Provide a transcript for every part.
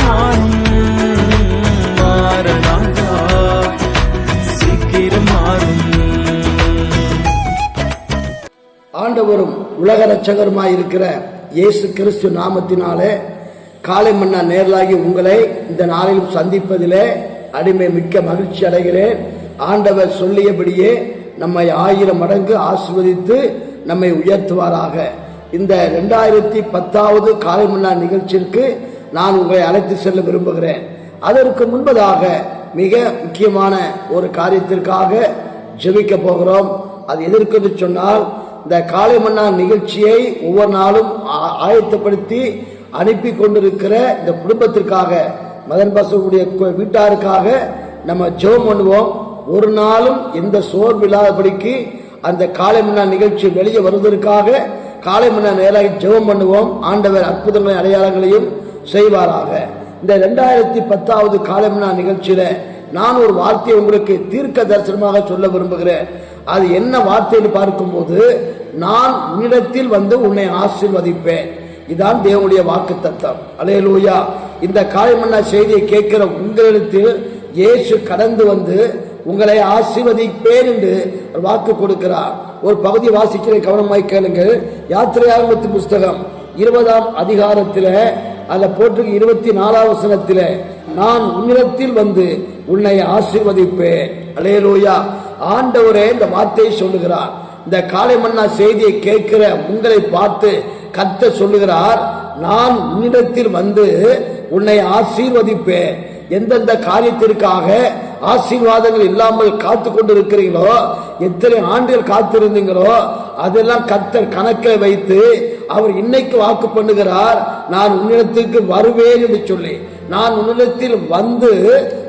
மாறும் சீக்கிரம் மாறும் ஆண்டவரும் உலக ரட்சகருமாய் இருக்கிற இயேசு கிறிஸ்து நாமத்தினாலே காலை மன்னா நேரலாகி உங்களை இந்த நாளிலும் சந்திப்பதிலே அடிமை மிக்க மகிழ்ச்சி அடைகிறேன். ஆண்டவர் சொல்லியபடியே நம்மை ஆயிரம் மடங்கு ஆசிர்வதித்து நம்மை உயர்த்துவாராக. இந்த ரெண்டாயிரத்தி பத்தாவது காலை மன்னா நிகழ்ச்சிக்கு நான் உங்களை அழைத்து செல்ல விரும்புகிறேன். அதற்கு முன்பதாக மிக முக்கியமான ஒரு காரியத்திற்காக ஜெபிக்க போகிறோம். அது எதற்கு சொன்னால் இந்த காலை மன்னா நிகழ்ச்சியை ஒவ்வொரு நாளும் ஆயத்தப்படுத்தி அனுப்பி கொண்டிருக்கிற இந்த குடும்பத்திற்காக மதன் பாசனுடைய வீட்டாருக்காக நம்ம ஜெபம் பண்ணுவோம். ஒரு நாளும் எந்த சோர்வு இல்லாதபடிக்கு அந்த காலை மன்னா நிகழ்ச்சி வெளியே வருவதற்காக காலை மன்னா நேராக ஜெபம் பண்ணுவோம். ஆண்டவர் அற்புதங்களை அடையாளங்களையும் செய்வாராக. இந்த ரெண்டாயிரத்தி பத்தாவது காலை நிகழ்ச்சியில நான் ஒரு வார்த்தையை உங்களுக்கு தீர்க்க தரிசனமாக சொல்ல விரும்புகிறேன். அது என்ன வார்த்தைன்னு பார்க்கும்போது நான் உன்னிடத்தில் வந்து உன்னை ஆசிர்வதிப்பேன். இதான் தேவனுடைய வாக்கு தத்தம் அலையலூயா இந்த காயமன்னா செய்தியை கேட்கிற உங்களிடத்தில் இயேசு கடந்து வந்து உங்களை ஆசிர்வதிப்பேன் என்று வாக்கு கொடுக்கிறார். ஒரு பகுதி வாசிக்கிற கவனமாய் கேளுங்கள். யாத்திரையாகமத்து புஸ்தகம் இருபதாம் அதிகாரத்தில் அதில் போட்டு இருபத்தி நாலாவது வசனத்தில் நான் உன்னிடத்தில் வந்து உன்னை ஆசீர்வதிப்பேன். அலையலூயா. ஆண்டவரே இந்த வார்த்தையை சொல்லுகிறார். இந்த காலை மன்னா செய்தியை கேட்கிற உங்களை பார்த்து கத்த சொல்லுகிறார் நான் உன்னிடத்தில் வந்து உன்னை ஆசீர்வதிப்பேன். எந்தெந்த காரியத்திற்காக ஆசீர்வாதங்கள் இல்லாமல் காத்து கொண்டிருக்கிறீங்களோ எத்தனை ஆண்டுகள் காத்திருந்தீங்களோ அதெல்லாம் கத்தர் கணக்கில் வைத்து அவர் இன்னைக்கு வாக்கு பண்ணுகிறார். நான் உன்னிடத்திற்கு வருவேன் என்று சொல்லி நான் உன்னிடத்தில் வந்து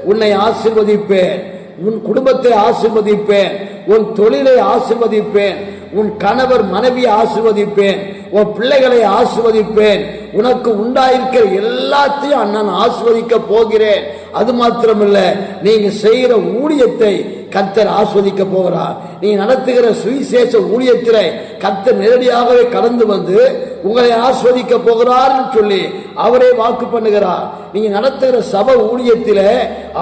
உன்னை ஆசீர்வதிப்பேன். உன் குடும்பத்தை ஆசிர்வதிப்பேன். உன் தொழிலை ஆசிர்வதிப்பேன். உன் கணவர் மனைவியை ஆசிர்வதிப்பேன். உன் பிள்ளைகளை ஆசீர்வதிப்பேன். உனக்கு உண்டாயிருக்கிற எல்லாத்தையும் நான் ஆஸ்வதிக்க போகிறேன். அது மாத்திரமல்ல நீங்க செய்கிற ஊழியத்தை கர்த்தர் ஆஸ்வதிக்க போகிறார் நீ நடத்துகிற சுவிசேஷ ஊழியத்திலே கர்த்தர் நேரடியாகவே கடந்து வந்து உங்களை ஆஸ்வதிக்க போகிறார்னு சொல்லி அவரே வாக்கு பண்ணுகிறார். நீங்க நடத்துகிற சபை ஊழியத்திலே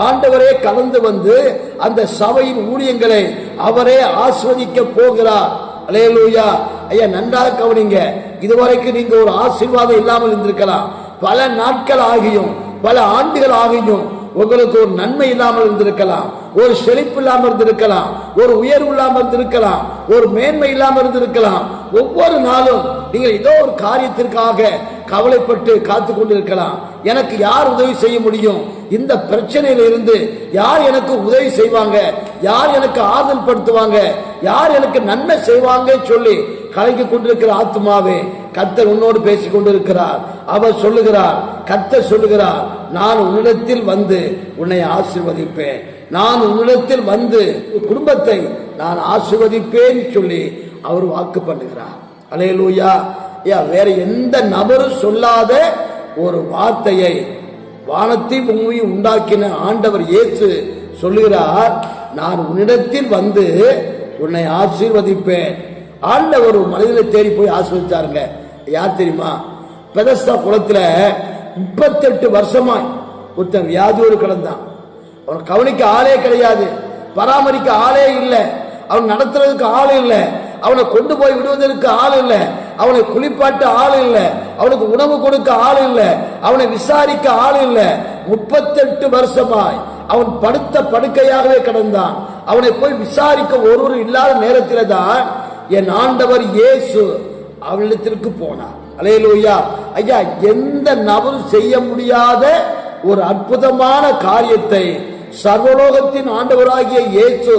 ஆண்டவரே கலந்து வந்து அந்த சபையின் ஊழியங்களை அவரே ஆஸ்வதிக்க போகிறார். அலையலூயா ஐயா நன்றாக கவனிங்க. இதுவரைக்கும் நீங்க ஒரு ஆசீர்வாதம் இல்லாமல் இருந்திருக்கலாம். பல நாட்கள் ஆகியும் பல ஆண்டுகள் ஆகியும் உங்களுக்கு ஒரு நன்மை இல்லாமல் இருந்திருக்கலாம். ஒரு செழிப்பு இல்லாமல் இருந்திருக்கலாம். ஒரு உயர்வு இல்லாமல் இருந்திருக்கலாம். ஒரு மேன்மை இல்லாமல் இருந்திருக்கலாம். ஒவ்வொரு நாளும் நீங்கள் ஏதோ ஒரு காரியத்திற்காக கவலைப்பட்டு காத்து கொண்டிருக்கலாம். எனக்கு யார் உதவி செய்ய முடியும்? இந்த பிரச்சனையில இருந்து யார் எனக்கு உதவி செய்வாங்க? யார் எனக்கு ஆறுதல் படுத்துவாங்க? யார் எனக்கு நன்மை செய்வாங்க சொல்லி கலங்கி கொண்டிருக்கிற ஆத்மாவே கர்த்தர் உன்னோடு பேசிக் கொண்டிருக்கிறார். அவர் சொல்லுகிறார் கர்த்தர் சொல்லுகிறார் நான் உன்னிடத்தில் வந்து உன்னை ஆசீர்வதிப்பேன். நான் உன்னிடத்தில் வந்து உன் குடும்பத்தை நான் ஆசிர்வதிப்பேன் சொல்லி அவர் வாக்கு பண்ணுகிறார். அலையலூயா. ஐயா வேற எந்த நபரும் சொல்லாத ஒரு வார்த்தையை வானத்தை பூமியை உண்டாக்கின ஆண்டவர் இயேசு சொல்லுகிறார் நான் உன்னிடத்தில் வந்து உன்னை ஆசீர்வதிப்பேன். ஆண்டவர் ஒரு மனிதனை தேடி போய் ஆசீர்வதிச்சாருங்க. யார் தெரியுமா? பெதஸ்தா குளத்துல முப்பத்தெட்டு வருஷமாய் ஒருத்தன் வியாதியோடு கிடந்தான். அவன் கவனிக்க ஆளே கிடையாது. பராமரிக்க ஆளே இல்லை. அவன் நடத்துறதுக்கு ஆள் இல்லை. அவனை கொண்டு போய் விடுவதற்கு ஆள் இல்லை. அவனை குளிப்பாட்ட ஆள் இல்லை. அவனுக்கு உணவு கொடுக்க ஆள் இல்லை. அவனை விசாரிக்க ஆள் இல்லை. முப்பத்தெட்டு வருஷமாய் அவன் படுத்த படுக்கையாகவே கிடந்தான். அவனை போய் விசாரிக்க ஒருவர் இல்லாத நேரத்தில் தான் என் ஆண்டவர் இயேசு அவளிடத்திற்கு போனார். அலையலூயா ஐயா எந்த நபரும் செய்ய முடியாத ஒரு அற்புதமான காரியத்தை சர்வலோகத்தின் ஆண்டவராகிய இயேசு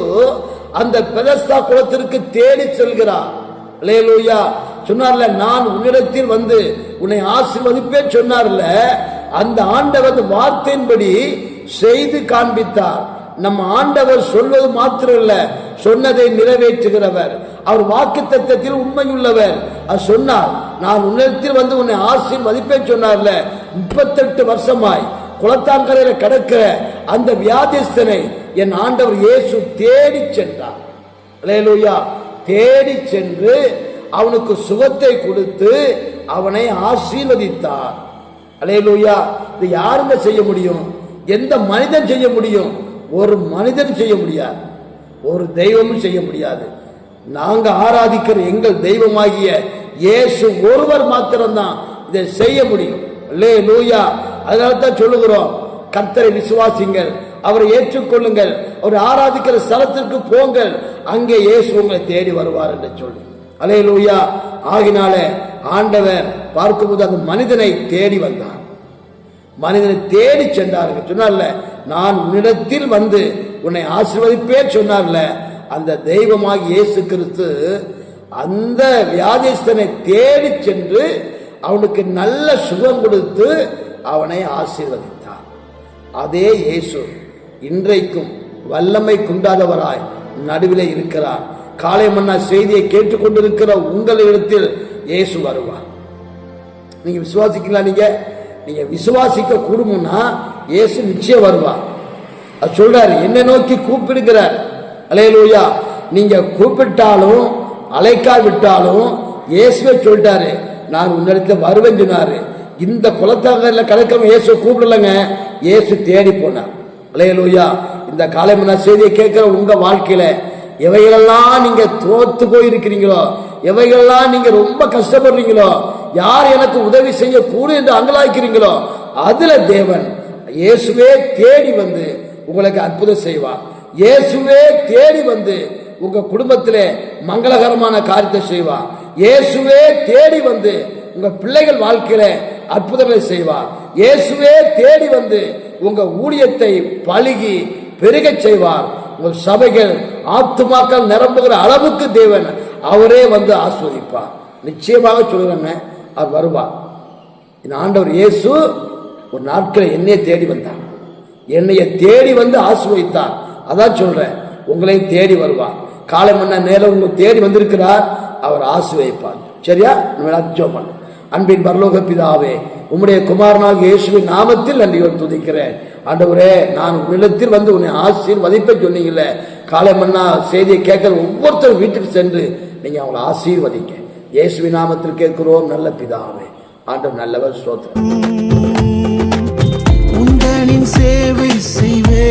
அந்த பெதஸ்தா குளத்திற்கு தேடி செல்கிறார். அலையலூயா சொன்னார்ல நான் உன்னிடத்தில் வந்து உன்னை ஆசிர்வதிப்பே சொன்னார்ல அந்த ஆண்டவர் வார்த்தையின்படி செய்து காண்பித்தார். நம்ம ஆண்டவர் சொல்வது மாத்திரம் இல்ல சொன்னதை நிறைவேற்றுகிறவர். அவர் வாக்கு தத்தத்தில் உண்மையுள்ளவர். அவர் சொன்னார் நான் உன்னிடத்தில் வந்து உன்னை ஆசீர்வதிப்பேன் சொன்னார்ல. முப்பத்தெட்டு வருஷமாய் குளத்தாங்கரையில கிடக்கிற அந்த வியாதிஸ்தனை என் ஆண்டவர் இயேசு தேடி சென்றார். லேலூயா தேடி சென்று அவனுக்கு சுகத்தை கொடுத்து அவனை ஆசீர்வதித்தார். அலையலூயா இது யாருங்க செய்ய முடியும்? எந்த மனிதன் செய்ய முடியும்? ஒரு மனிதன் செய்ய முடியாது. ஒரு தெய்வமும் செய்ய முடியாது. நாங்க ஆராதிக்கிற எங்கள் தெய்வமாகிய இயேசு ஒருவர் மாத்திரம்தான் இதை செய்ய முடியும். லே லூயா அதனால தான் சொல்லுகிறோம் கர்த்தரை விசுவாசிங்கள் அவரை ஏற்றுக்கொள்ளுங்கள் அவர் ஆராதிக்கிற ஸ்தலத்திற்கு போங்கள் அங்கே இயேசு உங்களை தேடி வருவார் என்று சொல்லி. அலே லூயா ஆகினால ஆண்டவர் பார்க்கும்போது அந்த மனிதனை தேடி வந்தார். மனிதனை தேடி சென்றார்கள் சொன்னார்ல நான் உன்னிடத்தில் வந்து உன்னை ஆசிர்வதிப்பே சொன்னார்ல அந்த தெய்வமாக இயேசு கிறிஸ்து அந்த வியாதிஸ்தனை தேடி சென்று அவனுக்கு நல்ல சுகம் கொடுத்து அவனை ஆசீர்வதித்தார். அதே இயேசு இன்றைக்கும் வல்லமை குண்டாதவராய் நடுவிலே இருக்கிறார். காலை மன்னா செய்தியை கேட்டுக்கொண்டிருக்கிற உங்களிடத்தில் இயேசு வருவார். நீங்க விசுவாசிக்கலாம் நீங்க? நீங்க விசுவாசிக்க கூடுமுன்னா இயேசு நிச்சயம் வருவார். சொல்றாரு என்னை நோக்கி கூப்பிடுகிறார். அலையலூயா. நீங்க கூப்பிட்டாலும் அழைக்காவிட்டாலும் இயேசுவே சொல்லிட்டாரு. நான் உன்னிடத்துல வருவேன் சொன்னாரு. இந்த குலத்தகர்ல கலக்கம் இயேசு கூப்பிடலங்க. இயேசு தேடி போனார். அலையலூயா. இந்த காலைமன்னா செய்தியை கேட்கிற உங்க வாழ்க்கையில எவைகளெல்லாம் நீங்க தோத்து போயிருக்கிறீங்களோ எவைகளெல்லாம் நீங்க ரொம்ப கஷ்டப்படுறீங்களோ யார் எனக்கு உதவி செய்ய கூடும் என்று அங்கலாய்க்கிறீங்களோ அதுல தேவன் இயேசுவே தேடி வந்து உங்களுக்கு அற்புதம் செய்வார். இயேசுவே தேடி வந்து உங்க குடும்பத்திலே மங்களகரமான காரியத்தை செய்வார் இயேசுவே தேடி வந்து உங்க பிள்ளைகள் வாழ்க்கையில அற்புதங்களை செய்வார் இயேசுவே தேடி வந்து உங்க ஊழியத்தை பழுகி பெருகச் செய்வார் உங்கள் சபைகள் ஆத்துமாக்கள் நிரம்புகிற அளவுக்கு தேவன் அவரே வந்து ஆஸ்வதிப்பார் நிச்சயமாக சொல்லுறேங்க அவர் வருவார். இந்த ஆண்டவர் இயேசு ஒரு நாட்களை என்னைய தேடி வந்தார். என்னைய தேடி வந்து ஆசிர்வதித்தார் அதான் சொல்றேன். உங்களையும் தேடி வருவார். காலம் என்ன நேரம் உங்களை தேடி வந்திருக்கிறார். அவர் ஆசுவைப்பார் சரியா? ஜோ பண்ண அன்பின் பரலோக பிதாவே உம்முடைய குமாரனாக இயேசுவின் நாமத்தில் நன்றியோடு துதிக்கிறேன். ஆண்டவரே நான் உன்னிடத்தில் வந்து உன்னை ஆசீர்வதிப்பை சொன்னீங்கல்ல காலை மன்னா செய்தியை கேட்கிற ஒவ்வொருத்தரும் வீட்டுக்கு சென்று நீங்கள் அவங்களை ஆசீர்வதிங்க. இயேசுவி நாமத்தில் கேட்கிறோம் நல்ல பிதாவே. ஆண்டவர் நல்லவர் ஸ்தோத்திரம். உங்களின் சேவை செய்வே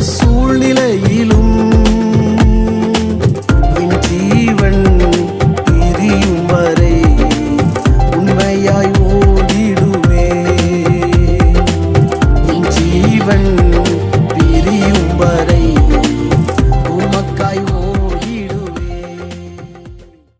சூழ்நிலையிலும்